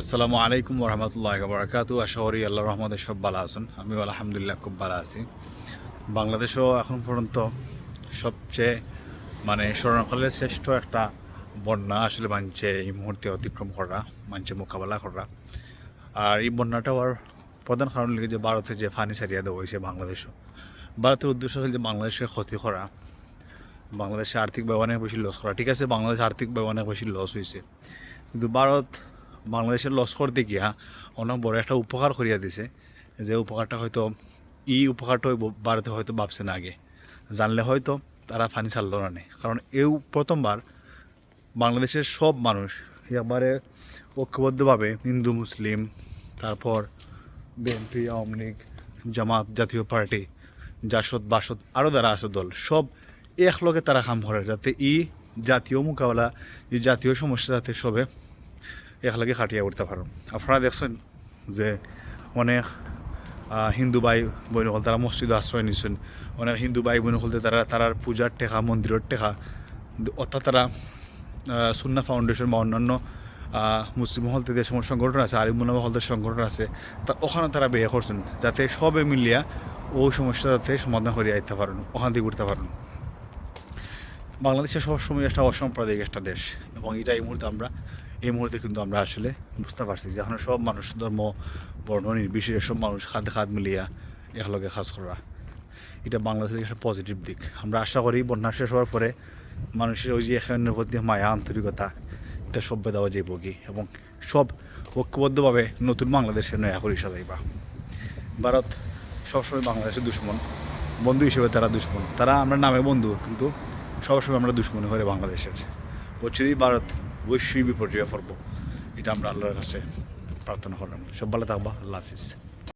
আসসালামু আলাইকুম রহমতুল্লাহ বারাকাতু আশা করি আল্লাহ রহমদের সব ভালো আছেন। আমিও আলহামদুলিল্লাহ খুব ভালো আছি। বাংলাদেশও এখন পর্যন্ত সবচেয়ে মানে স্মরণকালের শ্রেষ্ঠ একটা বন্যা আসলে মানছে এই মুহূর্তে অতিক্রম করা মানছে মোকাবেলা করা। আর এই বন্যাটা হওয়ার প্রধান কারণ লিখে যে ভারতে যে ফানি সারিয়া দেওয়া হয়েছে বাংলাদেশও। ভারতের উদ্দেশ্য হচ্ছে যে বাংলাদেশের ক্ষতি করা। বাংলাদেশে আর্থিকভাবে অনেক বেশি লস করা। ঠিক আছে বাংলাদেশ আর্থিকভাবে অনেক বেশি লস হয়েছে। কিন্তু ভারত বাংলাদেশের লস করতে গিয়া অনেক বড় একটা উপকার করিয়া দিছে যে উপকারটা হয়তো এই উপকারটা ভারতে হয়তো ভাবছে না আগে জানলে হয়তো তারা ফানি ছাড়লো নে। কারণ এও প্রথমবার বাংলাদেশের সব মানুষ একবারে ঐক্যবদ্ধভাবে হিন্দু, মুসলিম, তারপর বিএনপি, আওয়ামী লীগ, জামাত জাতীয় পার্টি, জাসদ, বাসদ আরও যারা আছে দল, সব একলগে তারা কাম করে যাতে ই জাতীয় মোকাবেলা, এই জাতীয় সমস্যা যাতে সবে একলগে খাটিয়ে উঠতে পারো। আপনারা দেখছেন যে অনেক হিন্দু ভাই বোন হল তারা মসজিদে আশ্রয় নিচ্ছেন অনেক হিন্দু ভাই বোন হলতে তারা, তারার পূজার টেকা, মন্দিরের টেকা, অর্থাৎ তারা সুন্না ফাউন্ডেশন বা অন্যান্য মুসলিম হলতে যে সমস্ত সংগঠন আছে আলিমুল্লাহ হলতে সংগঠন আছে, তা ওখানে তারা বিয়ে করছেন যাতে সবে মিলিয়া ওই সমস্যা যাতে সমাধান করে আইতে পারেন, ওখান থেকে উঠতে পারেন। বাংলাদেশে সবসময় একটা অসাম্প্রদায়িক একটা দেশ এবং এটা এই মুহূর্তে আমরা এই মুহূর্তে কিন্তু আমরা আসলে বুঝতে পারছি যে এখন সব মানুষ ধর্ম, বর্ণ, নির্বিশেষে সব মানুষ খাদ মিলিয়া একলগে কাজ করা। এটা বাংলাদেশের একটা পজিটিভ দিক। আমরা আশা করি বন্যা শেষ হওয়ার পরে মানুষের ওই যে এখানের প্রতি মায়া, আন্তরিকতা, এটা সভ্য দেওয়া যাইব কি? এবং সব ঐক্যবদ্ধভাবে নতুন বাংলাদেশের নয়া করি সাজাইবা। ভারত সবসময় বাংলাদেশের দুশ্মন। বন্ধু হিসেবে তারা দুশ্মন। তারা আমরা নামে বন্ধু, কিন্তু সবসময় আমরা দুশ্মনী করে বাংলাদেশের। বছরই ভারত অবশ্যই বিপর্যয়ে পড়ব এটা আমরা আল্লাহর কাছে প্রার্থনা করলাম। সব ভালো থাকবা আল্লাহ হাফিজ।